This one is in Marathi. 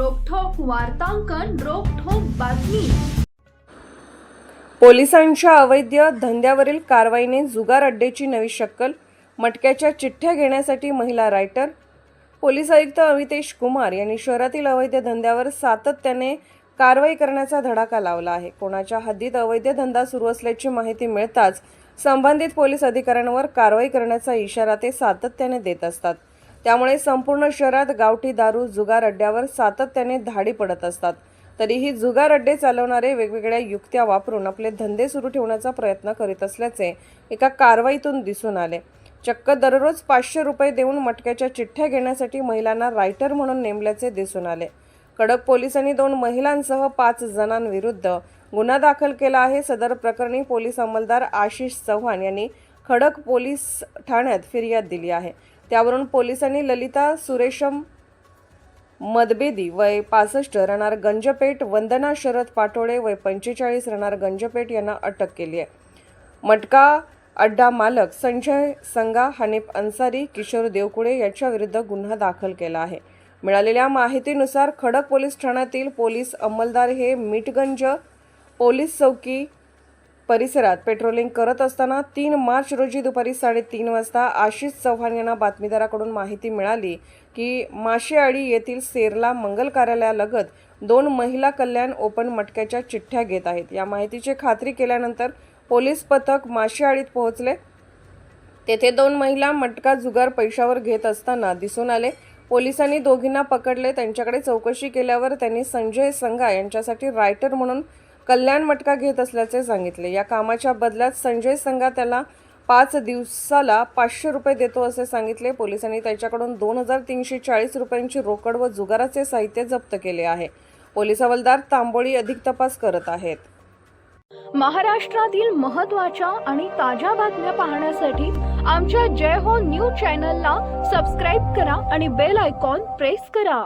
वार्तांकन रोखोक बातमी. पोलिसांच्या अवैध धंद्यावरील कारवाईने जुगार अड्डेची नवी शक्कल मटक्याच्या चिठ्ठ्या घेण्यासाठी महिला रायटर. पोलीस आयुक्त अमितेश कुमार यांनी शहरातील अवैध धंद्यावर सातत्याने कारवाई करण्याचा धडाका लावला आहे. कोणाच्या हद्दीत अवैध धंदा सुरू असल्याची माहिती मिळताच संबंधित पोलीस अधिकाऱ्यांवर कारवाई करण्याचा इशारा ते सातत्याने देत असतात. त्यामुळे संपूर्ण शहरात गावठी दारू जुगार अड्ड्यावर सातत्याने धाडी पडत असतात. तरीही जुगार अड्डे चालवणारे वेगवेगळ्या युक्त्या वापरून आपले धंदे सुरू ठेवण्याचा प्रयत्न करीत असल्याचे एका कारवाईतून दिसून आले. चक्क दररोज पाचशे रुपये देऊन मटक्याच्या चिठ्ठ्या घेण्यासाठी महिलांना रायटर म्हणून नेमल्याचे दिसून आले. कडक पोलिसांनी दोन महिलांसह पाच जणांविरुद्ध गुन्हा दाखल केला आहे. सदर प्रकरणी पोलीस अंमलदार आशिष चव्हाण यांनी खडक पोलीस ठाण्यात फिर्याद दिली आहे. त्यावरून पोलिसांनी ललिता सुरेशम मदबेदी वय पासष्ट राहणार गंजपेठ वंदना शरद पाटोळे वय पंचेचाळीस राहणार गंजपेठ यांना अटक केली आहे. मटका अड्डा मालक संजय संगा हनीफ अन्सारी किशोर देवकुळे यांच्याविरुद्ध गुन्हा दाखल केला आहे. मिळालेल्या माहितीनुसार खडक पोलीस ठाण्यातील पोलीस अंमलदार हे मिठगंज पोलीस चौकी परिसरात पेट्रोलिंग करत असताना तीन मार्च रोजी दुपारी साडेतीन वाजता आशिष चव्हाण यांना बातमीदाराकडून माहिती मिळाली की माशेआडी येथील सेरला मंगल कार्यालयालगत दोन महिला कल्याण ओपन मटक्याच्या चिठ्ठ्या घेत आहेत. या माहितीची खात्री केल्यानंतर पोलीस पथक माशेआडीत पोहोचले. तेथे दोन महिला मटका जुगार पैशावर घेत असताना दिसून आले. पोलिसांनी दोघींना पकडले. त्यांच्याकडे चौकशी केल्यावर त्यांनी संजय संगा यांच्यासाठी रायटर म्हणून कल्याण मटका घेत असल्याचे सांगितले. या कामाच्या बदल्यात संजय संघा त्याला पाच दिवसाला पाचशे रुपये देतो असे सांगितले. पोलिसांनी त्याच्याकडून दोन हजार तीनशे चाळीस रुपयांची रोकड व जुगाराचे साहित्य जप्त केले आहे. पोलीस हवालदार तांबोळी अधिक तपास करत आहेत. महाराष्ट्रातील महत्त्वाच्या आणि ताज्या बातम्या पाहण्यासाठी आमच्या जय हो न्यूज चॅनलला सबस्क्राईब करा आणि बेल आयकॉन प्रेस करा.